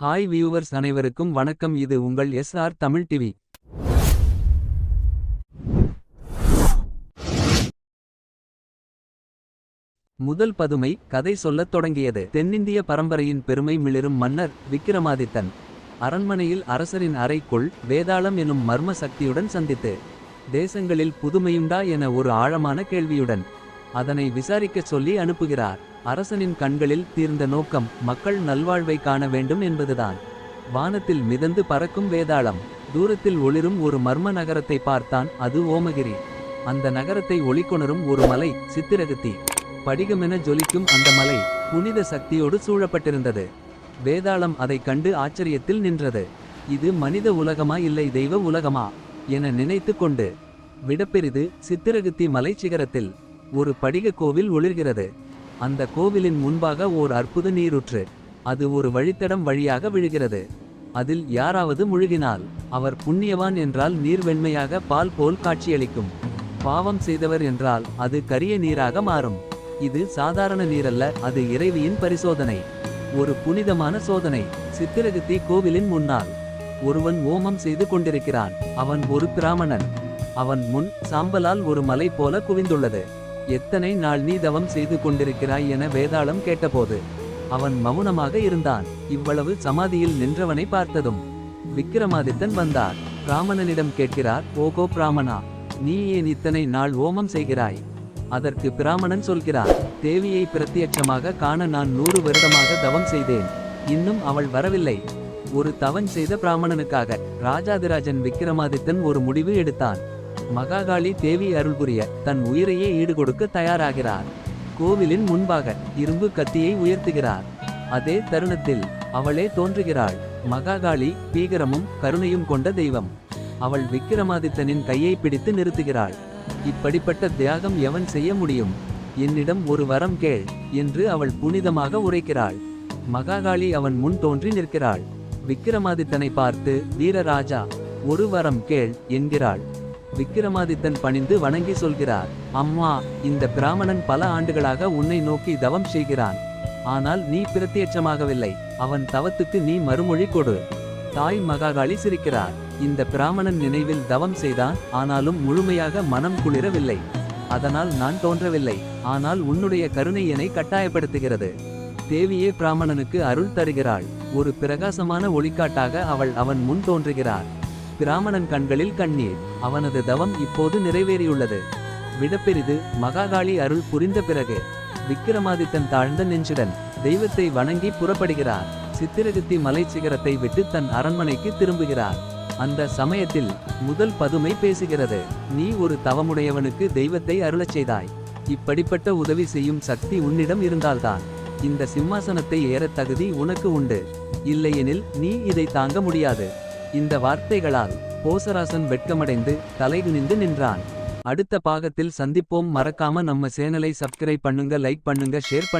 Hi viewers அனைவருக்கும் வணக்கம். இது உங்கள் எஸ் ஆர் தமிழ் டிவி முதல் பதுமை கதை சொல்லத் தொடங்கியது. தென்னிந்திய பரம்பரையின் பெருமை மிளிரும் மன்னர் விக்கிரமாதித்தன். அரண்மனையில் அரசரின் அறைக்குள் வேதாளம் எனும் மர்ம சக்தியுடன் சந்தித்து தேசங்களில் புதுமையுண்டா? என ஒரு ஆழமான கேள்வியுடன் அதனை விசாரிக்கச் சொல்லி அனுப்புகிறார். அரசனின் கண்களில் தீர்ந்த நோக்கம் மக்கள் நல்வாழ்வை காண வேண்டும் என்பதுதான். வானத்தில் மிதந்து பறக்கும் வேதாளம். தூரத்தில் ஒளிரும் ஒரு மர்ம நகரத்தை பார்த்தான் அது ஓமகிரி. அந்த நகரத்தை ஒளிக்கொணரும் ஒரு மலை சித்திரகத்தி. படிகமென ஜொலிக்கும் அந்த மலை புனித சக்தியோடு சூழப்பட்டிருந்தது. வேதாளம் அதைக் கண்டு ஆச்சரியத்தில் நின்றது. இது மனித உலகமா இல்லை தெய்வ உலகமா என நினைத்து கொண்டு விடப்பெரிது சித்திரகுத்தி மலை சிகரத்தில் ஒரு படிக கோவில் ஒளிர்கிறது. அந்த கோவிலின் முன்பாக ஓர் அற்புத நீரூற்று. அது ஒரு வழித்தடம் வழியாக விழுகிறது. அதில் யாராவது முழுகினால் அவர் புண்ணியவான் என்றால் நீர் வெண்மையாக பால் போல் காட்சியளிக்கும். பாவம் செய்தவர் என்றால் அது கரிய நீராக மாறும். இது சாதாரண நீரல்ல அது இறைவியின் பரிசோதனை. ஒரு புனிதமான சோதனை. சித்திரகுத்தி கோவிலின் முன்னால். ஒருவன் ஓமம் செய்து கொண்டிருக்கிறான். அவன் ஒரு பிராமணன். அவன் முன் சாம்பலால் ஒரு மலை போல குவிந்துள்ளது. எத்தனை நாள் நீ தவம் செய்து கொண்டிருக்கிறாய் என வேதாளம் கேட்டபோது அவன் மௌனமாக இருந்தான். இவ்வளவு சமாதியில் நின்றவனை பார்த்ததும் விக்கிரமாதித்தன் வந்தார். பிராமணனிடம் கேட்கிறார் ஓகோ பிராமணா நீ ஏன் இத்தனை நாள் ஓமம் செய்கிறாய். அதற்கு பிராமணன் சொல்கிறார் தேவியை பிரத்யட்சமாக காண நான் நூறு வருடமாக தவம் செய்தேன். இன்னும் அவள் வரவில்லை. ஒரு தவன் செய்த பிராமணனுக்காக ராஜாதிராஜன் விக்கிரமாதித்தன் ஒரு முடிவு எடுத்தான். மகாகாளி தேவி அருள்புரிய தன் உயிரையே ஈடுகொடுக்க தயாராகிறார். கோவிலின் முன்பாக இரும்பு கத்தியை உயர்த்துகிறார். அதே தருணத்தில் அவளே தோன்றுகிறாள். மகாகாளி பீகரமும் கருணையும் கொண்ட தெய்வம். அவள் விக்கிரமாதித்தனின் கையை பிடித்து நிறுத்துகிறாள். இப்படிப்பட்ட தியாகம் எவன் செய்ய முடியும்? என்னிடம் ஒரு வரம் கேள் என்று அவள் புனிதமாக உரைக்கிறாள். மகாகாளி அவன் முன் தோன்றி நிற்கிறாள். விக்கிரமாதித்தனை பார்த்து வீரராஜா ஒரு வரம் கேள் என்கிறாள். விக்கிரமாதித்தன் பணிந்து வணங்கி சொல்கிறார் அம்மா இந்த பிராமணன் பல ஆண்டுகளாக உன்னை நோக்கி தவம் செய்கிறான். ஆனால் நீ பிரத்யட்சமாகவில்லை. அவன் தவத்துக்கு நீ மறுமொழி கொடு. தாய் மகாகாளி சிரிக்கிறார் இந்த பிராமணன் நினைவில் தவம் செய்தான் ஆனாலும் முழுமையாக மனம் குளிரவில்லை. அதனால் நான் தோன்றவில்லை. ஆனால் உன்னுடைய கருணை என்னை கட்டாயப்படுத்துகிறது. தேவியே பிராமணனுக்கு அருள் தருகிறாள். ஒரு பிரகாசமான ஒளிக்காட்டாக அவள் அவன் முன் தோன்றுகிறார். பிராமணன் கண்களில் கண்ணீர். அவனது தவம் இப்போது நிறைவேறியுள்ளது. விடப்பெரிது மகாகாளி அருள் புரிந்த பிறகு. விக்கிரமாதித்தன் தாழ்ந்த நெஞ்சுடன் தெய்வத்தை வணங்கி புறப்படுகிறார். சித்திரகுத்தி மலை சிகரத்தை விட்டு தன் அரண்மனைக்கு திரும்புகிறார். அந்த சமயத்தில் முதல் பதுமை பேசுகிறது. நீ ஒரு தவமுடையவனுக்கு தெய்வத்தை அருளச் செய்தாய். இப்படிப்பட்ட உதவி செய்யும் சக்தி உன்னிடம் இருந்தால்தான். இந்த சிம்மாசனத்தை ஏற தகுதி உனக்கு உண்டு. இல்லையெனில் நீ இதை தாங்க முடியாது. இந்த வார்த்தைகளால் போசராசன் வெட்கமடைந்து தலைகுனிந்து நின்றான். அடுத்த பாகத்தில் சந்திப்போம். மறக்காம நம்ம சேனலை சப்ஸ்கிரைப் பண்ணுங்க லைக் பண்ணுங்க ஷேர் பண்ணுங்க.